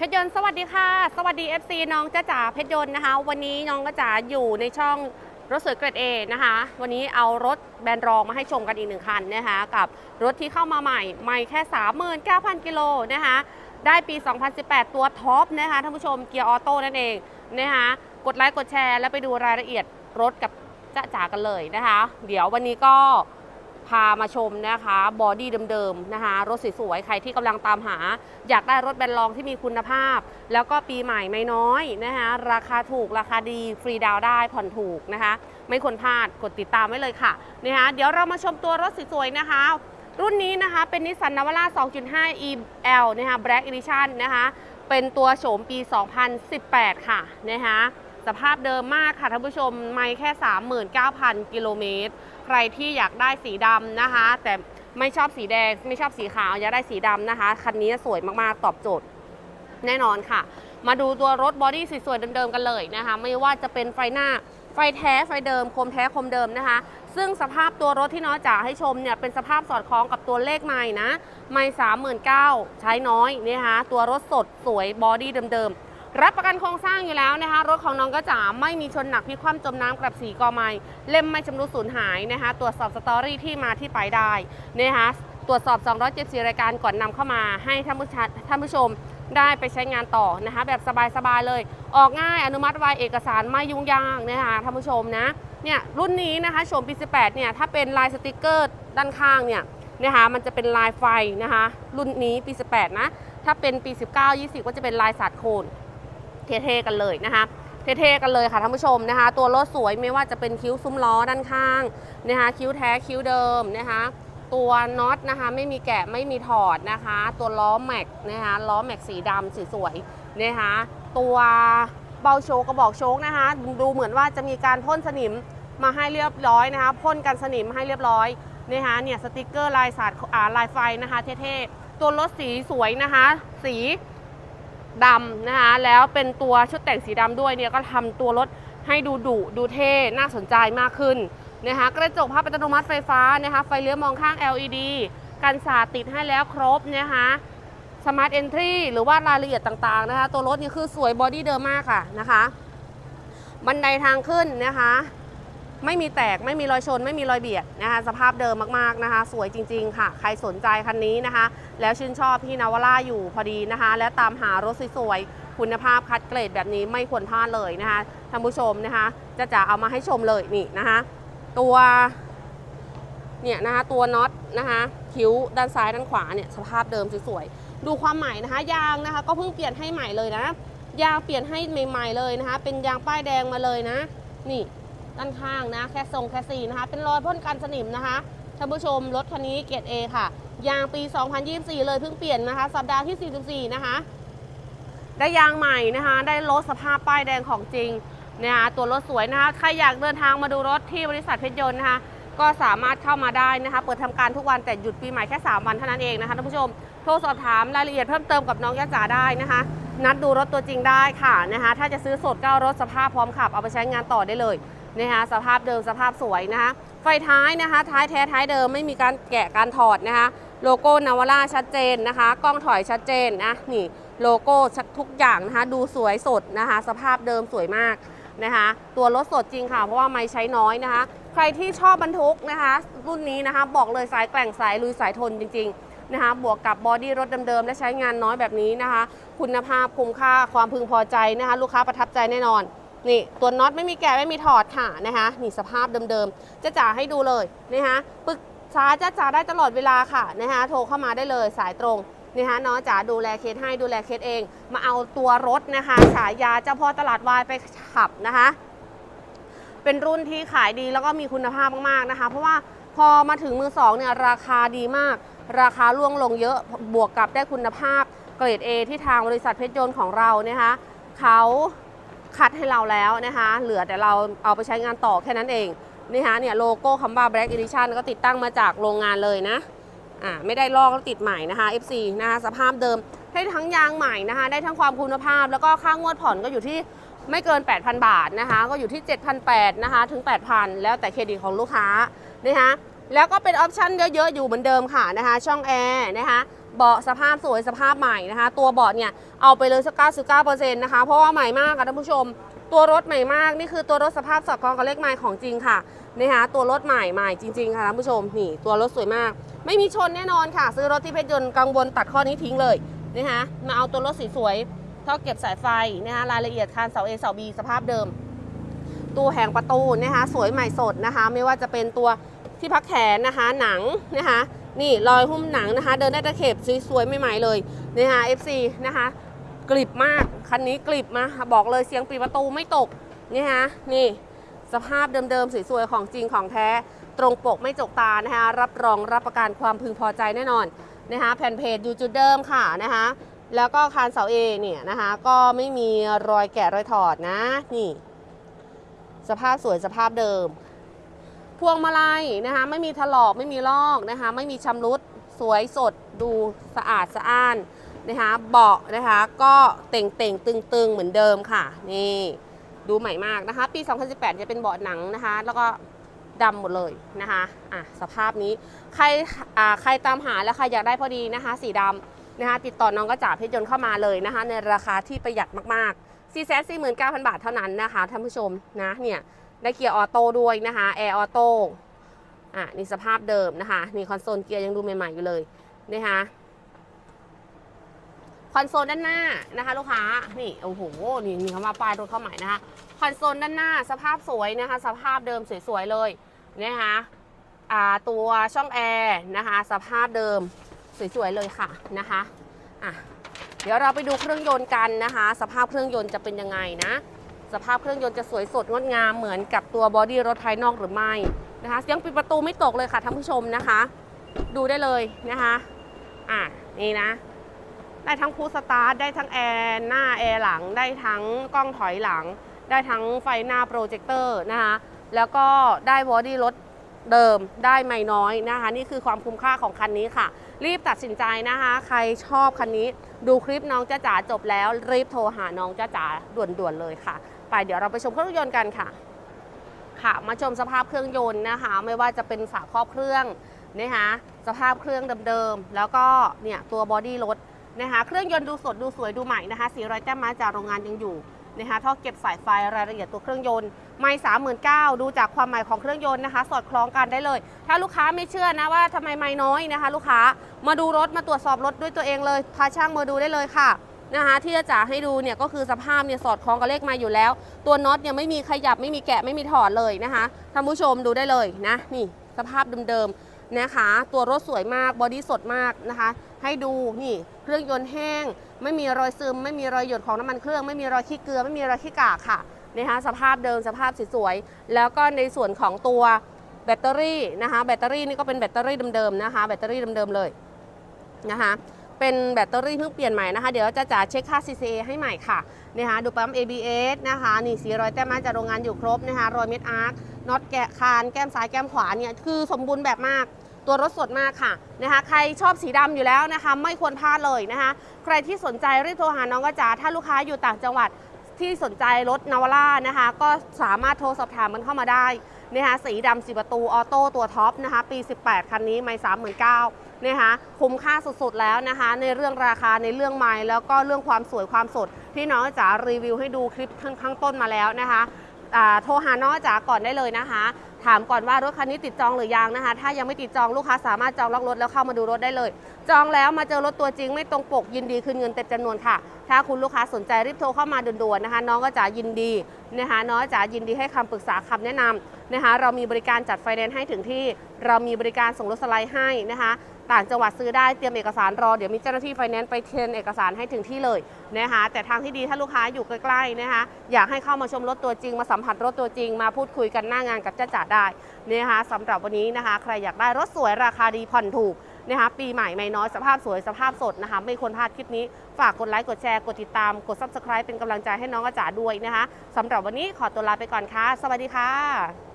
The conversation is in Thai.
เพชรยนต์สวัสดีค่ะ สวัสดี FC น้องจ้าจ๋าเพชรยนต์นะคะ วันนี้น้องจ้าจ๋าอยู่ในช่องรถสวยเกรดเอนะคะ วันนี้เอารถแบรนด์รองมาให้ชมกันอีกหนึ่งคันนะคะ กับรถที่เข้ามาใหม่ ใหม่แค่ 39,000 กิโลนะคะ ได้ปี 2018 ตัวท็อปนะคะท่านผู้ชมเกียร์ออโต้นั่นเองนะคะ กดไลค์กดแชร์แล้วไปดูรายละเอียดรถกับจ้าจ๋ากันเลยนะคะ เดี๋ยววันนี้ก็ พามาชมนะคะบอดี้เดิมๆนะคะรถสวยๆใครที่กำลังตามหา อยากได้รถแบรนด์รองที่มีคุณภาพ แล้วก็ปีใหม่ไม่น้อยนะคะราคาถูกราคาดีฟรีดาวได้ผ่อนถูกนะคะ ไม่ควรพลาดกดติดตามไว้เลยค่ะนะคะเดี๋ยวเรามาชมตัวรถสวยๆนะคะรุ่นนี้นะคะเป็นนิสสันนาวาร่า 2.5 EL นะคะ Black Edition นะคะเป็นตัวโฉมปี 2018 ค่ะนะคะสภาพเดิมมากค่ะท่านผู้ชมไม่แค่ 39,000 กิโลเมตร รที่อยากได้สีดำนะคะ แต่ไม่ชอบสีแดง ไม่ชอบสีขาวอยากได้สีดำนะคะ คันนี้สวยมากๆ ตอบโจทย์แน่นอนค่ะ มาดูตัวรถบอดี้สวยๆเดิมๆกันเลยนะคะ ไม่ว่าจะเป็นไฟหน้าไฟแท้ไฟเดิมคมแท้คมเดิมนะคะ ซึ่งสภาพตัวรถที่น้องจ๋าให้ชมเนี่ยเป็นสภาพสอดคล้องกับตัวเลขใหม่นะ ไม่สามหมื่นเก้าใช้น้อยนะคะตัวรถสดสวยบอดี้เดิมๆ รับประกันโครงสร้างอยู่แล้วนะคะ รถของน้องก็จ๋าไม่มีชนหนักพิคว่ำจมน้ำกับสีกอไม้เล่มไม่ชำรุดสูญหายนะคะ ตรวจสอบสตอรี่ที่มาที่ไปได้นะคะตรวจสอบ 274 รายการก่อนนำเข้ามาให้ท่านผู้ชมท่านผู้ชมได้ไปใช้งานต่อนะคะ แบบสบายๆเลย ออกง่ายอนุมัติไวเอกสารไม่ยุ่งยากนะคะท่านผู้ชมนะเนี่ยรุ่นนี้นะคะโฉมปี 18 เนี่ยถ้าเป็นลายสติกเกอร์ด้านข้างเนี่ยนะคะมันจะเป็นลายไฟนะคะรุ่นนี้ปี 18 นะ ถ้าเป็นปี 19 20 ก็จะเป็นลายสาดโคน เท่ๆกันเลยนะคะเท่ๆกันเลยค่ะท่านผู้ชมนะคะ ตัวรถสวยไม่ว่าจะเป็นคิ้วซุ้มล้อด้านข้างนะคะคิ้วแท้คิ้วเดิมนะคะตัวน็อตนะคะไม่มีแกะไม่มีถอดนะคะ ตัวล้อแม็กนะคะล้อแม็กสีดำสีสวยนะคะตัวเบาโชกกระบอกโชกนะคะ ดูเหมือนว่าจะมีการพ่นสนิมมาให้เรียบร้อยนะคะพ่นกันสนิมให้เรียบร้อยนะคะเนี่ยสติกเกอร์ลายสาดลายไฟนะคะเท่ๆตัวรถสีสวยนะคะ สี ดำนะคะแล้วเป็นตัวชุดแต่งสีดำด้วยเนี่ยก็ทำตัวรถให้ดูดุดูเท่น่าสนใจมากขึ้นนะคะกระจกภาพอัตโนมัติไฟฟ้านะคะไฟเลี้ยวมองข้าง LED กันสาดติดให้แล้วครบนะคะสมาร์ทเอนทรีหรือว่ารายละเอียดต่างๆนะคะ ตัวรถนี่คือสวยบอดี้เดิมมากค่ะนะคะ บันไดทางขึ้นนะคะ ไม่มีแตกไม่มีรอยชน ไม่มีรอยเบียดนะคะ สภาพเดิมมากๆนะคะ สวยจริง ๆ ค่ะ ใครสนใจคันนี้นะคะ แล้วชื่นชอบพี่นาวาร่าอยู่พอดีนะคะ และตามหารถสวยๆคุณภาพคัดเกรดแบบนี้ไม่ควรพลาดเลยนะคะท่านผู้ชมนะคะ จะจะเอามาให้ชมเลยนี่นะคะ ตัวเนี่ยนะคะตัวน็อตนะคะคิ้วด้านซ้ายด้านขวาเนี่ยสภาพเดิมสวยๆดูความใหม่นะคะ ยางนะคะ ก็เพิ่งเปลี่ยนให้ใหม่เลยนะยางเปลี่ยนให้ใหม่ ๆเลยนะคะ เป็นยางป้ายแดงมาเลยนะ นี่ ด้านข้างนะ แค่ทรงแค่สีนะคะ เป็นรอยพ่นกันสนิมนะคะท่านผู้ชมรถคันนี้เกรด A ค่ะ ยางปี 2024 เลยเพิ่งเปลี่ยนนะคะ สัปดาห์ที่ 44 นะคะ ได้ยางใหม่นะคะ ได้รถสภาพป้ายแดงของจริงนะคะตัวรถสวยนะคะ ใครอยากเดินทางมาดูรถที่บริษัทเพชรยนต์นะคะ ก็สามารถเข้ามาได้นะคะ เปิดทำการทุกวันแต่หยุดปีใหม่แค่ 3 วันเท่านั้นเองนะคะท่านผู้ชม โทรสอบถามรายละเอียดเพิ่มเติมกับน้องยะจ๋าได้นะคะ นัดดูรถตัวจริงได้ค่ะนะคะ ถ้าจะซื้อสดก็รถสภาพพร้อมขับเอาไปใช้งานต่อได้เลย นะคะสภาพเดิมสภาพสวยนะคะไฟท้ายนะคะ ท้ายแท้ท้ายเดิมไม่มีการแกะการถอดนะคะ โลโก้นาวาร่าชัดเจนนะคะ กล้องถอยชัดเจนนะนี่โลโก้ทุกอย่างนะคะ ดูสวยสดนะคะ สภาพเดิมสวยมากนะคะ ตัวรถสดจริงค่ะ เพราะว่าไม่ใช้น้อยนะคะ ใครที่ชอบบรรทุกนะคะ รุ่นนี้นะคะ บอกเลยสายแกร่งสายลุยสายทนจริง ๆนะคะ บวกกับบอดี้รถเดิมๆและใช้งานน้อยแบบนี้นะคะ คุณภาพคุ้มค่าความพึงพอใจนะคะ ลูกค้าประทับใจแน่นอน นี่ตัวน็อตไม่มีแกะไม่มีถอดค่ะนะคะนี่สภาพเดิมๆจะจ่าให้ดูเลยนะคะปรึกษาจะจ่าได้ตลอดเวลาค่ะนะคะโทรเข้ามาได้เลยสายตรงนะคะน้องจ๋าดูแลเคสให้ดูแลเคสเอง มาเอาตัวรถนะคะฉายาเจ้าพ่อตลาดวายไปขับนะคะ เป็นรุ่นที่ขายดีแล้วก็มีคุณภาพมากๆนะคะ เพราะว่าพอมาถึงมือสองเนี่ยราคาดีมาก ราคาล่วงลงเยอะบวกกับได้คุณภาพเกรด A ที่ทางบริษัทเพชรยนต์ของเรานะคะเขา คัดให้เราแล้วนะคะเหลือแต่เราเอาไปใช้งานต่อแค่นั้นเองนะคะเนี่ยโลโก้คำว่า Black Edition ก็ติดตั้งมาจากโรงงานเลยนะอ่าไม่ได้ลอกแล้วติดใหม่นะคะ FC นะคะสภาพเดิมให้ทั้งยางใหม่นะคะ ได้ทั้งความคุณภาพ แล้วก็ค่างวดผ่อนก็อยู่ที่ไม่เกิน 8,000 บาทนะคะ ก็อยู่ที่7,800นะคะถึง 8,000 แล้วแต่เครดิตของลูกค้านะคะแล้วก็เป็นออปชั่นเยอะๆ อยู่เหมือนเดิมค่ะนะคะ ช่องแอร์นะคะ เบาะสภาพสวยสภาพใหม่นะคะ ตัวเบาะเนี่ยเอาไปเลยสัก99%นต์นะคะ เพราะว่าใหม่มากค่ะท่านผู้ชม ตัวรถใหม่มากนี่คือตัวรถสภาพสอดคล้องกับเลขไมล์ของจริงค่ะนะคะตัวรถใหม่ใหม่จริงๆค่ะท่านผู้ชมนี่ตัวรถสวยมาก ไม่มีชนแน่นอนค่ะ ซื้อรถที่เพชรยนต์กังวลตัดข้อนี้ทิ้งเลยนะคะมาเอาตัวรถสวยๆท่อเก็บสายไฟนะคะรายละเอียดคานเสา A เสา B สภาพเดิมตู้แหงประตูนะคะสวยใหม่สดนะคะ ไม่ว่าจะเป็นตัว ที่พักแขนนะคะหนังนะคะนี่รอยหุ้มหนังนะคะ เดินได้ตะเข็บสวยๆใหม่ๆเลยนะคะ FC นะคะกริบมากคันนี้กริบมาบอกเลยเสียงปิดประตูไม่ตกนะคะนี่สภาพเดิมๆสวยๆของจริงของแท้ ตรงปกไม่จกตานะคะรับรองรับประกันความพึงพอใจแน่นอนนะคะแผ่นเพจอยู่จุดเดิมค่ะนะคะแล้วก็คานเสาเอเนี่ยนะคะก็ไม่มีรอยแกะรอยถอดนะนี่ สภาพสวยสภาพเดิม พวงมาลัยนะคะไม่มีถลอกไม่มีลอกนะคะไม่มีชำรุดสวยสดดูสะอาดสะอ้านนะคะเบาะนะคะก็เต่งเต่งตึงตึงเหมือนเดิมค่ะนี่ดูใหม่มากนะคะปี 2018 จะเป็นเบาะหนังนะคะ แล้วก็ดำหมดเลยนะคะอะสภาพนี้ใครอ่าใครตามหาแล้วใครอยากได้พอดีนะคะ สีดำนะคะติดต่อน้องกระจ่าเพชรยนต์เข้ามาเลยนะคะ ในราคาที่ประหยัดมากๆ 4 4 9 0 0 0 บาทเท่านั้นนะคะท่านผู้ชมนะเนี่ย ได้เกียร์ออโต้ด้วยนะคะแอร์ออโต้อะนี่สภาพเดิมนะคะนี่คอนโซลเกียร์ยังดูใหม่ๆอยู่เลยนะคะคอนโซลด้านหน้านะคะลูกค้านี่โอ้โหนี่มีคำว่าป้ายรถเข้าใหม่นะคะคอนโซลด้านหน้าสภาพสวยนะคะ สภาพเดิมสวยๆเลยนะคะอ่าตัวช่องแอร์นะคะสภาพเดิมสวยๆเลยค่ะนะคะอะเดี๋ยวเราไปดูเครื่องยนต์กันนะคะ สภาพเครื่องยนต์จะเป็นยังไงนะ สภาพเครื่องยนต์จะสวยสดงดงามเหมือนกับตัวบอดี้รถภายนอกหรือไม่นะคะเสียงปิดประตูไม่ตกเลยค่ะท่านผู้ชมนะคะ ดูได้เลยนะคะอะนี่นะ ได้ทั้งพูสตาร์ทได้ทั้งแอร์หน้าแอร์หลังได้ทั้งกล้องถอยหลัง ได้ทั้งไฟหน้าโปรเจคเตอร์นะคะแล้วก็ได้บอดี้รถเดิมได้ไม่น้อยนะคะ นี่คือความคุ้มค่าของคันนี้ค่ะ รีบตัดสินใจนะคะ ใครชอบคันนี้ ดูคลิปน้องจ้าจ๋าจบแล้ว รีบโทรหาน้องจ้าจ๋าด่วนๆเลยค่ะ ไปเดี๋ยวเราไปชมเครื่องยนต์กันค่ะ ค่ะ มาชมสภาพเครื่องยนต์นะคะ ไม่ว่าจะเป็นฝาครอบเครื่องนะคะสภาพเครื่องเดิมๆแล้วก็เนี่ยตัวบอดี้รถนะคะเครื่องยนต์ดูสดดูสวยดูใหม่นะคะสีรอยแต้มมาจากโรงงานยังอยู่นะคะท่อเก็บสายไฟรายละเอียดตัวเครื่องยนต์ไม่สามหมื่นเก้าดูจากความใหม่ของเครื่องยนต์นะคะ สอดคล้องกันได้เลย ถ้าลูกค้าไม่เชื่อนะว่าทำไมไม่น้อยนะคะ ลูกค้ามาดูรถมาตรวจสอบรถด้วยตัวเองเลยพาช่างมาดูได้เลยค่ะ นะคะที่จะจ๋าให้ดูเนี่ยก็คือสภาพเนี่ยสอดคล้องกับเลขมาอยู่แล้ว ตัวน็อตเนี่ยไม่มีขยับไม่มีแกะไม่มีถอดเลยนะคะท่านผู้ชมดูได้เลยนะนี่สภาพเดิมๆนะคะ ตัวรถสวยมากบอดี้สดมากนะคะ ให้ดูนี่เครื่องยนต์แห้ง ไม่มีรอยซึม ไม่มีรอยหยดของน้ำมันเครื่องไม่มีรอยขี้เกลือไม่มีรอยขี้กากค่ะนะคะสภาพเดิมสภาพสวยๆแล้วก็ในส่วนของตัวแบตเตอรี่นะคะแบตเตอรี่นี่ก็เป็นแบตเตอรี่เดิมๆนะคะแบตเตอรี่เดิมๆเลยนะคะ เป็นแบตเตอรี่เพิ่งเปลี่ยนใหม่นะคะ เดี๋ยวจะจ่าเช็คค่า CCA ให้ใหม่ค่ะนะคะดูปั๊ม ABS นะคะ นี่สีรอยแต้มมาจากโรงงานอยู่ครบนะคะรอยเม็ดอาร์คน็อตแกะคานแก้มซ้ายแก้มขวาเนี่ยคือสมบูรณ์แบบมากตัวรถสดมากค่ะนะคะใครชอบสีดำอยู่แล้วนะคะ ไม่ควรพลาดเลยนะคะ ใครที่สนใจรีบโทรหาน้องกระจาถ้าลูกค้าอยู่ต่างจังหวัดที่สนใจรถนาวาร่านะคะ ก็สามารถโทรสอบถามมันเข้ามาได้นะคะสีดำสีประตูออโต้ตัวท็อปนะคะ ปี 18 คันนี้ไม่สามหมื่นเก้า นะคะคุ้มค่าสุดๆแล้วนะคะ ในเรื่องราคาในเรื่องไม้แล้วก็เรื่องความสวยความสดที่น้องจ๋ารีวิวให้ดูคลิปข้างข้างต้นมาแล้วนะคะโทรหาน้องจ๋าก่อนได้เลยนะคะ ถามก่อนว่ารถคันนี้ติดจองหรือยังนะคะ ถ้ายังไม่ติดจองลูกค้าสามารถจองล็อกรถแล้วเข้ามาดูรถได้เลย จองแล้วมาเจอรถตัวจริงไม่ตรงปกยินดีคืนเงินเต็มจำนวนค่ะ ถ้าคุณลูกค้าสนใจรีบโทรเข้ามาด่วนๆนะคะ น้องก็จะยินดีนะคะน้องก็จะยินดีให้คำปรึกษาคำแนะนำนะคะ เรามีบริการจัดไฟแนนซ์ให้ถึงที่ เรามีบริการส่งรถสไลด์ให้นะคะ ต่างจังหวัดซื้อได้เตรียมเอกสารรอเดี๋ยวมีเจ้าหน้าที่ไฟแนนซ์ไปเซ็นเอกสารให้ถึงที่เลยนะคะแต่ทางที่ดีถ้าลูกค้าอยู่ใกล้ๆนะคะอยากให้เข้ามาชมรถตัวจริง มาสัมผัสรถตัวจริง มาพูดคุยกันหน้างานกับเจ้าจ๋าได้นะคะสำหรับวันนี้นะคะ ใครอยากได้รถสวยราคาดีผ่อนถูกนะคะปีใหม่ไม่น้อยสภาพสวยสภาพสดนะคะไม่ควรพลาดคลิปนี้ ฝากกดไลค์กดแชร์กดติดตามกด subscribe เป็นกำลังใจให้น้องกระจ๋าด้วยนะคะสำหรับวันนี้ขอตัวลาไปก่อนค่ะ สวัสดีค่ะ